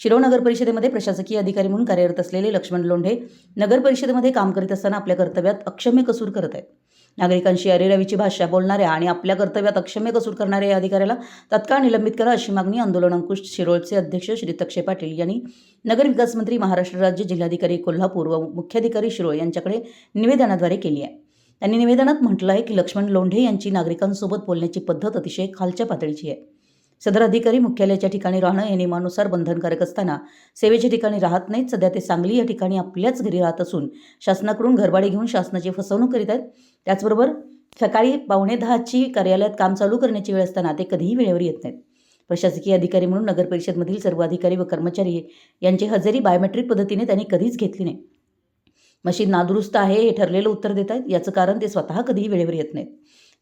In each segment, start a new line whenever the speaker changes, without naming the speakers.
शिरोळ नगर परिषदेमध्ये प्रशासकीय अधिकारी म्हणून कार्यरत असलेले लक्ष्मण लोंढे नगर परिषदेमध्ये काम करीत असताना आपल्या कर्तव्यात अक्षम्य कसूर करत आहेत. नागरिकांशी अरेरावीची भाषा बोलणाऱ्या आणि आपल्या कर्तव्यात अक्षम्य कसूर करणाऱ्या या अधिकाऱ्याला तत्काळ निलंबित करा अशी मागणी आंदोलन अंकुश शिरोळचे अध्यक्ष श्री तक्षे पाटील यांनी नगर विकास मंत्री महाराष्ट्र राज्य जिल्हाधिकारी कोल्हापूर व मुख्याधिकारी शिरोळ यांच्याकडे निवेदनाद्वारे केली आहे. त्यांनी निवेदनात म्हटलं आहे की लक्ष्मण लोंढे यांची नागरिकांसोबत बोलण्याची पद्धत अतिशय खालच्या पातळीची आहे. सदर अधिकारी मुख्यालयाच्या ठिकाणी राहणं हे नियमानुसार बंधनकारक असताना सेवेच्या ठिकाणी राहत नाहीत. सध्या ते सांगली या ठिकाणी आपल्याच घरी राहत असून शासनाकडून घरभाडे घेऊन शासनाची फसवणूक करीत आहेत. त्याचबरोबर सकाळी पावणे दहाची कार्यालयात काम चालू करण्याची वेळ असताना ते कधीही वेळेवर येत नाहीत. प्रशासकीय अधिकारी म्हणून नगर परिषदमधील सर्व अधिकारी व कर्मचारी यांची हजेरी बायोमेट्रिक पद्धतीने त्यांनी कधीच घेतली नाही. मशीन नादुरुस्त आहे हे ठरलेलं उत्तर देत आहेत. याचं कारण ते स्वतः कधीही वेळेवर येत नाहीत.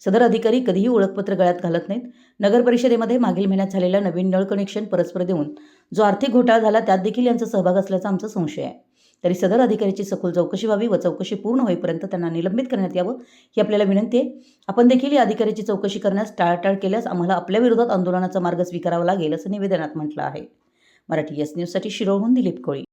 सदर अधिकारी कधीही ओळखपत्र गळ्यात घालत नाहीत. नगर परिषदेमध्ये मागील महिन्यात झालेल्या नवीन नळ कनेक्शन परस्पर देऊन जो आर्थिक घोटाळा झाला त्यात देखील यांचा सहभाग असल्याचा आमचा संशय आहे. तरी सदर अधिकाऱ्याची सखोल चौकशी व्हावी व चौकशी पूर्ण होईपर्यंत त्यांना निलंबित करण्यात यावं ही आपल्याला विनंती आहे. आपण देखील या अधिकाऱ्याची चौकशी करण्यास टाळाटाळ केल्यास आम्हाला आपल्या विरोधात आंदोलनाचा मार्ग स्वीकारावा लागेल असं निवेदनात म्हटलं आहे. मराठी एस न्यूजसाठी शिरोळहून दिलीप कोळी.